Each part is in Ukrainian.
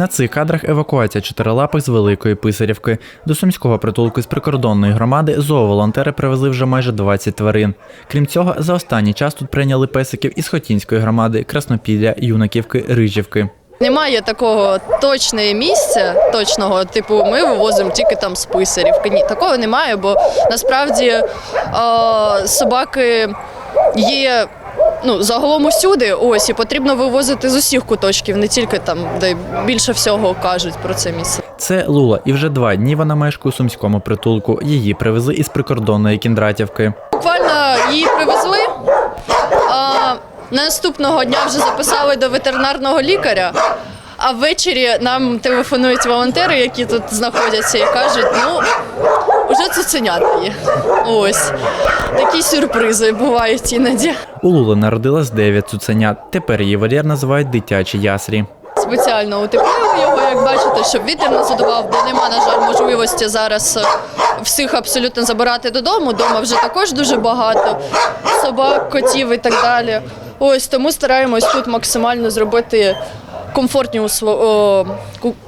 На цих кадрах евакуація чотирилапих з Великої Писарівки. До сумського притулку з прикордонної громади зооволонтери привезли вже майже 20 тварин. Крім цього, за останній час тут прийняли песиків із Хотінської громади, Краснопілля, Юнаківки, Рижівки. Немає такого точного місця, точного, типу, ми вивозимо тільки там з писарівки. Ні, такого немає, бо насправді е, собаки є. Ну, загалом усюди, ось і потрібно вивозити з усіх куточків, не тільки там, де більше всього кажуть про це місце. Це Лула, і вже два дні вона мешкає у сумському притулку. Її привезли із прикордонної Кіндратівки. Буквально її привезли. А наступного дня вже записали до ветеринарного лікаря. А ввечері нам телефонують волонтери, які тут знаходяться, і кажуть, ну вже цуценята є. Ось такі сюрпризи бувають іноді. У Лули народилось 9 цуценят. Тепер її вольєр називають дитячі ясрі. Спеціально утеплили його, як бачите, щоб вітер не задував, бо нема, на жаль, можливості зараз е, всіх абсолютно забирати додому. Дома вже також дуже багато собак, котів і так далі. Ось тому стараємось тут максимально зробити комфортні, о,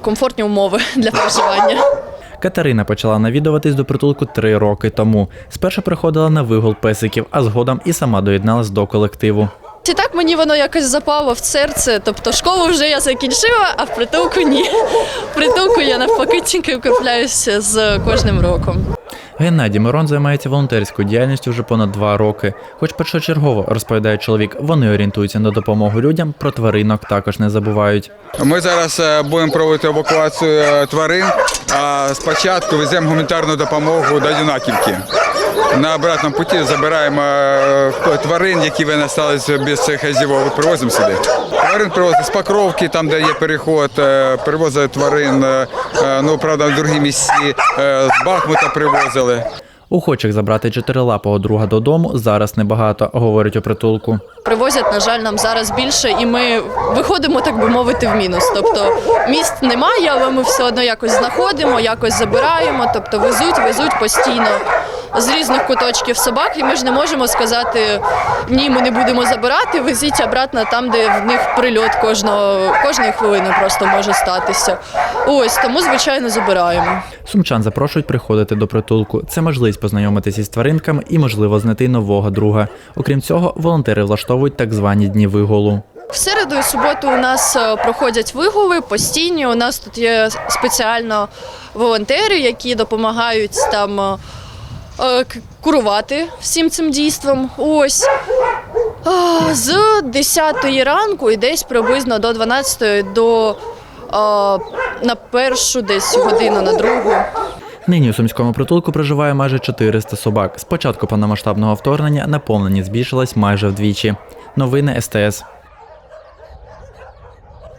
комфортні умови для проживання. Катерина почала навідуватись до притулку три роки тому. Спершу приходила на вигул песиків, а згодом і сама доєдналась до колективу. І так мені воно якось запало в серце. Тобто школу вже я закінчила, а в притулку ні. В притулку я навпаки тільки укріпляюся з кожним роком. Геннадій Мирон займається волонтерською діяльністю вже понад два роки. Хоч першочергово розповідає чоловік, вони орієнтуються на допомогу людям, про тваринок також не забувають. Ми зараз е, будемо проводити евакуацію е, тварин. А спочатку веземо гуманітарну допомогу до Юнаківки. На обратному путі забираємо е, тварин, які ви залишилися без хазівок, привозимо сюди. Тварин привозять з Покровки, там де є переход, е, привозять тварин, е, е, ну правда, в другі місці з Бахмута привозили. Охочих забрати чотирилапого друга додому зараз небагато, говорять у притулку. Привозять, на жаль, нам зараз більше, і ми виходимо, так би мовити, в мінус. Тобто міст немає, але ми все одно якось знаходимо, якось забираємо, тобто везуть, везуть постійно з різних куточків собак, і ми ж не можемо сказати ні, ми не будемо забирати, везіть обратно там, де в них прильот кожного кожної хвилини просто може статися. Ось тому, звичайно, забираємо. Сумчан запрошують приходити до притулку. Це можливість познайомитися із тваринками і, можливо, знайти нового друга. Окрім цього, волонтери влаштовують так звані дні виголу. В середу і суботу у нас е, проходять вигули постійні. У нас тут є спеціально волонтери, які допомагають там е, курувати всім цим дійством. Ось. З 10 ранку і десь приблизно до 12 до е, на першу десь годину, на другу. Нині у сумському притулку проживає майже 400 собак. З початку повномасштабного вторгнення наповненість збільшилась майже вдвічі. Новини СТС.